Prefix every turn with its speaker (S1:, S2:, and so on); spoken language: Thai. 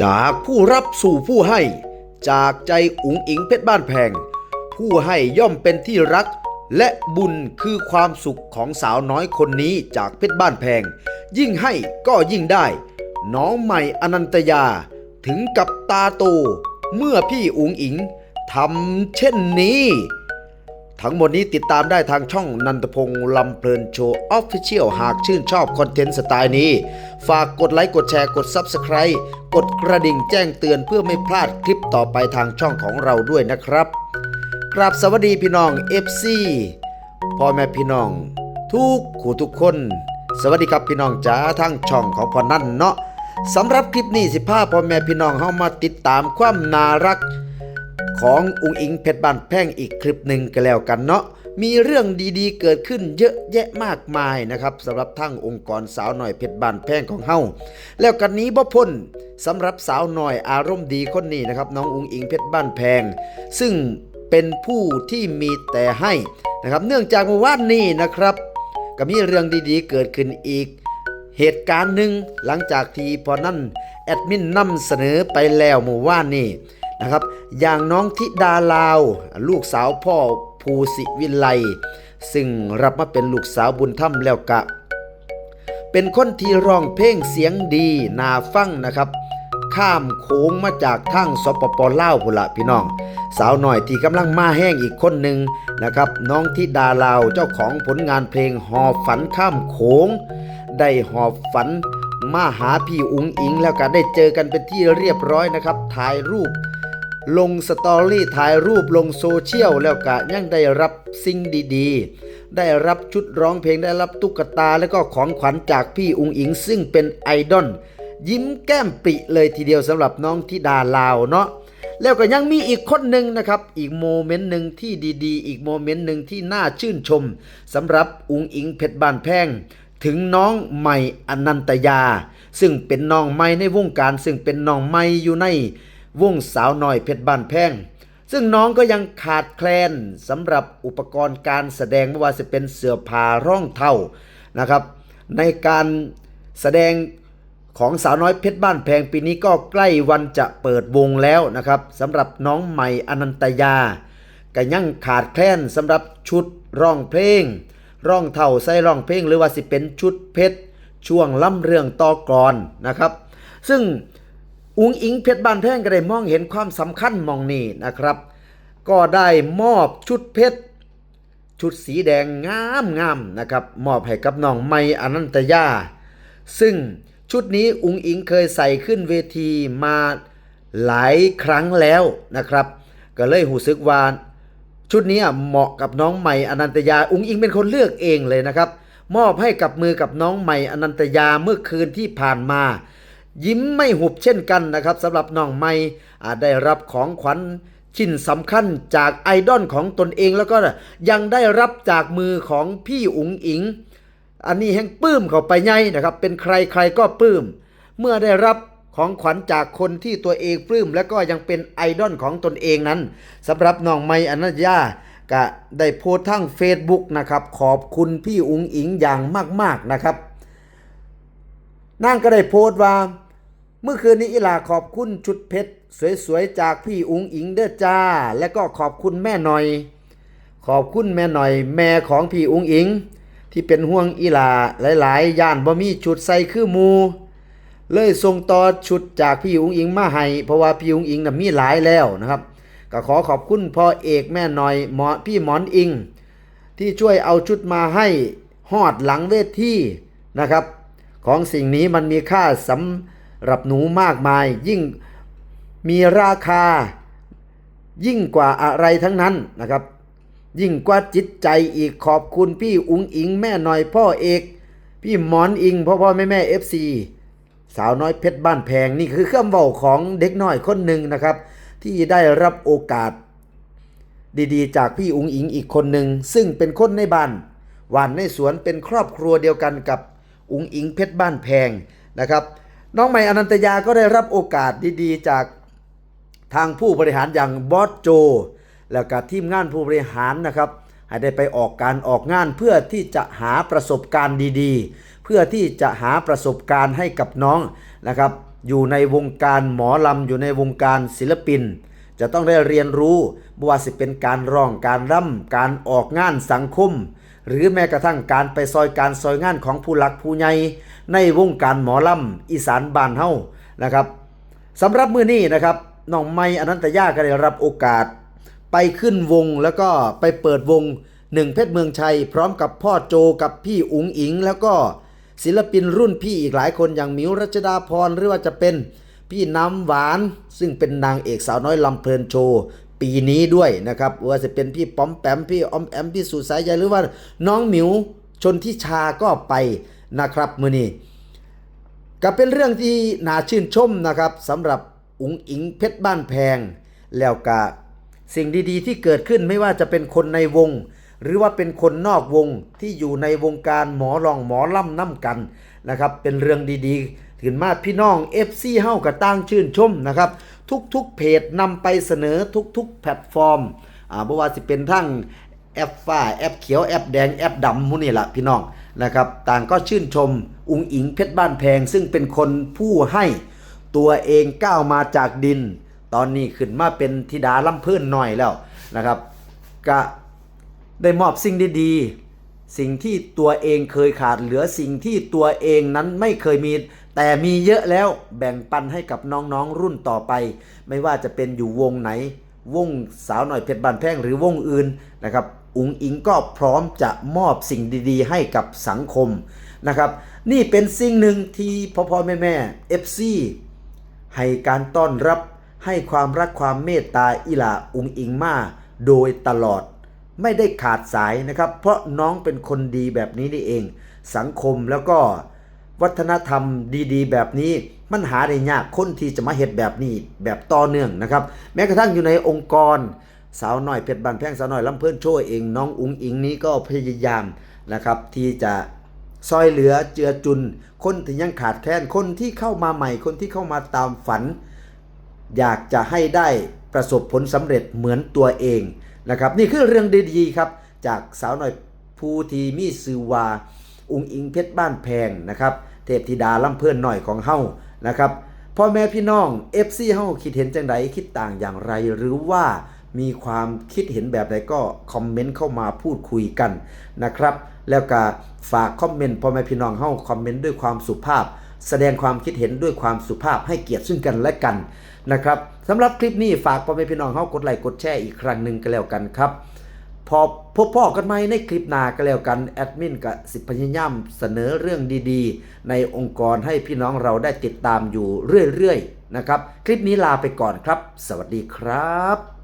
S1: จากผู้รับสู่ผู้ให้ จากใจอุ๋งอิงเพชรบ้านแพง ผู้ให้ย่อมเป็นที่รัก และบุญคือความสุขของสาวน้อยคนนี้จากเพชรบ้านแพง ยิ่งให้ก็ยิ่งได้ น้องใหม่อนันตยา ถึงกับตาโต เมื่อพี่อุ๋งอิงทำเช่นนี้ ทั้งหมดนี้ติดตามได้ทางช่องนันทพงศ์ลำเพลินโชว์ออฟฟิเชียลหากชื่นชอบคอนเทนต์สไตล์นี้ ฝากกดไลค์กดแชร์กด Subscribe กดกระดิ่งแจ้งเตือนเพื่อไม่พลาดคลิปต่อไปทางช่องของเราด้วยนะครับ กราบสวัสดีพี่น้อง FC พ่อแม่พี่น้อง ทุกคู่ทุกคน สวัสดีครับพี่น้องจ๋าทางช่องของพ่อนั่นเนาะสำหรับคลิปนี้สิพาพ่อแม่พี่น้องเฮามาติดตามความน่ารัก ของอุงอิงเพชรบ้านแพ่งอีกคลิปหนึ่งก็แล้วกันเนาะมีเรื่องดีๆ เกิดขึ้นเยอะแยะมากมายนะครับสำหรับทั้งองค์กรสาวหน่อยเพชรบ้านแพ่งของเฮาแล้วกันนี้บ่พ้นสำหรับสาวหน่อยอารมณ์ดีคนนี้นะครับน้องอุงอิงเพชรบ้านแพง ซึ่งเป็นผู้ที่มีแต่ให้นะครับเนื่องจากเมื่อวานนี้นะครับก็มีเรื่องดีๆ เกิดขึ้นอีก เหตุการณ์หนึ่งหลังจากที่พอนั่นแอดมินนำเสนอไปแล้วเมื่อวานนี้ นะครับ อย่างน้องธิดาลาว ลูกสาวพ่อภูสิวิไลซึ่งรับมาเป็นลูกสาวบุญธรรมแล้วกะ เป็นคนที่ร้องเพลงเสียงดีน่าฟังนะครับ ข้ามโค้งมาจากทางสปปลาวพุละพี่น้อง สาวหน่อยที่กำลังมาแห้งอีกคนหนึ่งนะครับ น้องธิดาลาวเจ้าของผลงานเพลงหอบฝันข้ามโขงได้หอบฝันมาหาพี่อุงอิงแล้วก็ได้เจอกันเป็นที่เรียบร้อยนะครับ ถ่ายรูป ลงสตอรี่ถ่ายรูปลงโซเชียลแล้วก็ยังได้รับสิ่งดีๆ ได้รับชุดร้องเพลงได้รับตุ๊กตาแล้วก็ของขวัญจากพี่อุงอิงซึ่งเป็นไอดอลยิ้มแก้มปริเลยทีเดียวสำหรับน้องธิดาลาวเนาะแล้วก็ยังมีอีกคนหนึ่งนะครับ อีกโมเมนต์หนึ่งที่ดีๆ อีกโมเมนต์หนึ่งที่น่าชื่นชมสำหรับอุงอิงเพชรบานแพงถึงน้องใหม่อนันตยา ซึ่งเป็นน้องใหม่ในวงการ ซึ่งเป็นน้องใหม่อยู่ใน วงสาวน้อยเพชรบ้านแพงซึ่งน้องก็ยังขาดแคลนสำหรับอุปกรณ์การแสดงไม่ว่าจะเป็นเสื้อผ้าร่องเท่านะครับ ในการแสดงของสาวน้อยเพชรบ้านแพงปีนี้ก็ใกล้วันจะเปิดวงแล้วนะครับสำหรับน้องใหม่อนันตยาก็ยังขาดแคลนสำหรับชุดร้องเพลง ร้องเท่าใส่ร้องเพลงหรือว่าสิเป็นชุดเพชรช่วงล่ำเรื่องต่อกรอนนะครับ ซึ่ง อุงอิงเพชรบ้านแพงก็ได้มองเห็นความสำคัญมองนี่นะครับ ก็ได้มอบชุดเพชรชุดสีแดงงามงามนะครับ มอบให้กับน้องไมอนันตยา ซึ่งชุดนี้อุงอิงเคยใส่ขึ้นเวทีมาหลายครั้งแล้วนะครับ ก็เลยหูซึกว่าชุดนี้เหมาะกับน้องใหม่อนันตยา อุงอิงเป็นคนเลือกเองเลยนะครับ มอบให้กับมือกับน้องใหม่อนันตยาเมื่อคืนที่ผ่านมา ยิ้มไม่หุบเช่นกันนะครับสำหรับน้องใหม่อ่าได้รับของขวัญชิ้นสำคัญจากไอดอลของตนเองแล้วก็ยังได้รับจากมือของพี่อุงอิง อันนี้แห่งปลื้มเข้าไปไงนะครับ เป็นใครใครก็ปลื้ม เมื่อได้รับของขวัญจากคนที่ตัวเองปลื้ม และก็ยังเป็นไอดอลของตนเองนั้นสำหรับน้องไมอนัญญาก็ได้โพสต์ทั้ง Facebook นะครับขอบคุณพี่อุงอิงอย่างมากๆนะครับนางก็ได้โพสต์ว่า เมื่อคืนนี้อีหลาขอบคุณชุดเพชร สวยๆ จากพี่อุงอิงเด้อจ้า และก็ขอบคุณแม่หน่อย ขอบคุณแม่หน่อย แม่ของพี่อุงอิง ที่เป็นห่วงอีหลาหลายๆ ย่านบ่มีชุดใส่คือมู เลยส่งต่อชุดจากพี่อุงอิงมาให้เพราะว่าพี่อุงอิงน่ะมีหลายแล้วนะครับ ก็ขอขอบคุณพ่อเอกแม่หน่อยหมอพี่หมอนอิง ที่ช่วยเอาชุดมาให้หอดหลังเวทีนะครับ ของสิ่งนี้มันมีค่าสำ รับหนูมากมายยิ่งมีราคายิ่งกว่าอะไรทั้งนั้นนะครับ ยิ่งกว่าจิตใจอีกขอบคุณพี่อุงอิงแม่หน่อยพ่อเอก พี่หมอนอิงพ่อพ่อแม่แม่เอฟซีสาวน้อยเพชรบ้านแพงนี่คือเครื่องเบาของเด็กน้อยคนหนึ่งนะครับ ที่ได้รับโอกาส ดีๆ จากพี่อุงอิงอีกคนหนึ่งซึ่งเป็นคนในบ้านหวานในสวนเป็นครอบครัวเดียวกันกับอุงอิงเพชรบ้านแพงนะครับ น้องใหม่อนันตยาก็ได้รับโอกาสดีๆ จากทางผู้บริหารอย่างบอสโจ แล้วก็ทีมงานผู้บริหารนะครับ ให้ได้ไปออกการออกงานเพื่อที่จะหาประสบการณ์ดีๆ เพื่อที่จะหาประสบการณ์ให้กับน้องนะครับ อยู่ในวงการหมอลำอยู่ในวงการศิลปิน จะต้องได้เรียนรู้บ่ว่าสิเป็นการร้องการร่ำการออกงานสังคม หรือแม้กระทั่งการไปซอยการซอยงานของผู้หลักผู้ใหญ่ในวงการหมอลำอีสานบ้านเฮานะครับสำหรับมือนี้นะครับน้องไม้อนันตยาก็ได้รับโอกาส ไปขึ้นวงแล้วก็ไปเปิดวงหนึ่งเพชรเมืองชัย พร้อมกับพ่อโจกับพี่อุ๋งอิง แล้วก็ศิลปินรุ่นพี่อีกหลายคนอย่างมิวรัชดาพรหรือว่าจะเป็น พี่น้ำหวานซึ่งเป็นนางเอกสาวน้อยลำเพลินโชว์ปีนี้ด้วยนะครับว่าจะเป็นพี่ป้อมแปมพี่อมแอมพี่สุสายใยหรือว่าน้องหมิวชนทิชาก็ไปนะครับมือนี้ก็เป็นเรื่องที่น่าชื่นชมนะครับสำหรับอุ๋งอิงเพชรบ้านแพง แล้วก็สิ่งดีๆ ที่เกิดขึ้นไม่ว่าจะเป็นคนในวง หรือว่าเป็นคนนอกวงที่อยู่ในวงการหมอรองหมอล่ำน้ำกันนะครับเป็นเรื่องดีๆ ถึงมาพี่น้อง FC เฮาก็ตั้งชื่นชมนะครับ ทุกๆเพจนำไปเสนอทุกๆแพลตฟอร์มอ่าบ่ว่าสิเป็นทั้งแอปฟ้าแอปเขียวแอปแดงแอปดำมูนี่แหละพี่น้องนะครับ ต่างก็ชื่นชมอุงอิงเพชรบ้านแพง ซึ่งเป็นคนผู้ให้ตัวเองก้าวมาจากดิน ตอนนี้ขึ้นมาเป็นธิดาล่ำเพื่อนหน่อยแล้วนะครับ ก็ได้มอบสิ่งดีๆ สิ่งที่ตัวเองเคยขาดเหลือสิ่งที่ตัวเองนั้นไม่เคยมี แต่มีเยอะแล้วแบ่งปันให้กับน้องๆรุ่นต่อไป ไม่ว่าจะเป็นอยู่วงไหน วงสาวหน่อยเพชรบานแพงหรือวงอื่นนะครับอุงอิงก็พร้อมจะมอบสิ่งดีๆ ให้กับสังคมนะครับ นี่เป็นสิ่งหนึ่งที่พ่อพ่อแม่แม่ FC ให้การต้อนรับให้ความรักความเมตตาอิหลาอุงอิงมาโดยตลอดไม่ได้ขาดสายนะครับ เพราะน้องเป็นคนดีแบบนี้นี่เอง สังคมแล้วก็ วัฒนธรรมดีๆ แบบนี้มันหาได้ยากคนที่จะมาเฮ็ดแบบนี้แบบต่อเนื่องนะครับ แม้กระทั่งอยู่ในองค์กร สาวน้อยเพชรบานแพงสาวน้อยลำเพิ่นโชว์เองน้องอุ๋งอิงนี้ก็พยายามนะครับ ที่จะซอยเหลือเจือจุน คนที่ยังขาดแคลนคนที่เข้ามาใหม่ คนที่เข้ามาตามฝัน อยากจะให้ได้ประสบผลสำเร็จเหมือนตัวเองนะครับ นี่คือเรื่องดีๆครับ จากสาวหน่อยภูทีมีซือวาอุงอิงเพชรบ้านแพงนะครับ เทพธิดาล่ำเพื่อนหน่อยของเฮานะครับพ่อแม่พี่น้อง FC เฮาคิดเห็นจังไดคิดต่างอย่างไร หรือว่ามีความคิดเห็นแบบใดก็คอมเมนต์เข้ามาพูดคุยกันนะครับ แล้วก็ฝากคอมเมนต์พ่อแม่พี่น้องเฮาคอมเมนต์ด้วยความสุภาพ แสดงความคิดเห็นด้วยความสุภาพให้เกียรติซึ่งกันและกันนะครับสำหรับคลิปนี้ฝากพ่อแม่พี่น้องเฮากดไลค์กดแชร์อีกครั้งหนึ่งก็แล้วกันครับ พอพบพ่อกันไหมในคลิปหน้าก็แล้วกัน แอดมินกับสิพยายามเสนอเรื่องดีๆ ในองค์กรให้พี่น้องเราได้ติดตามอยู่เรื่อยๆนะครับ คลิปนี้ลาไปก่อนครับ สวัสดีครับ